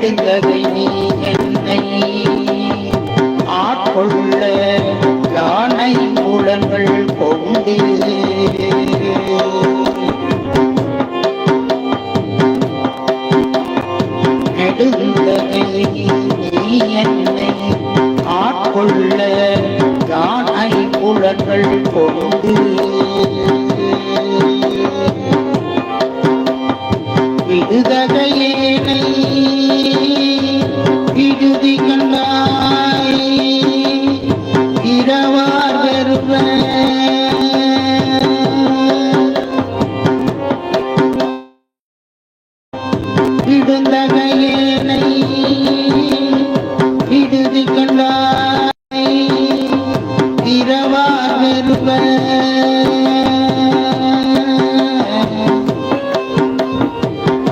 விடுந்ததை நீ என்னை. ஆட்கொள்ள யானை புலன்கள் கொண்டு. நெடுந்தகை நீ என்னை. ஆட்கொள்ள யானை புலன்கள் கொண்டு. விடுதகையேனை விடுந்தகையேனை விடுதி கண்டாய் இரவார் வெறுவ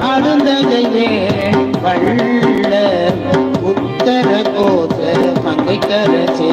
அருந்தகையே வள்ள உத்தர கோத மங்கை கரசே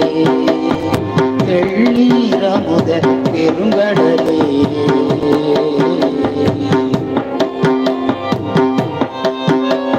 தெள்ளீரமுத பெருங்கடலே.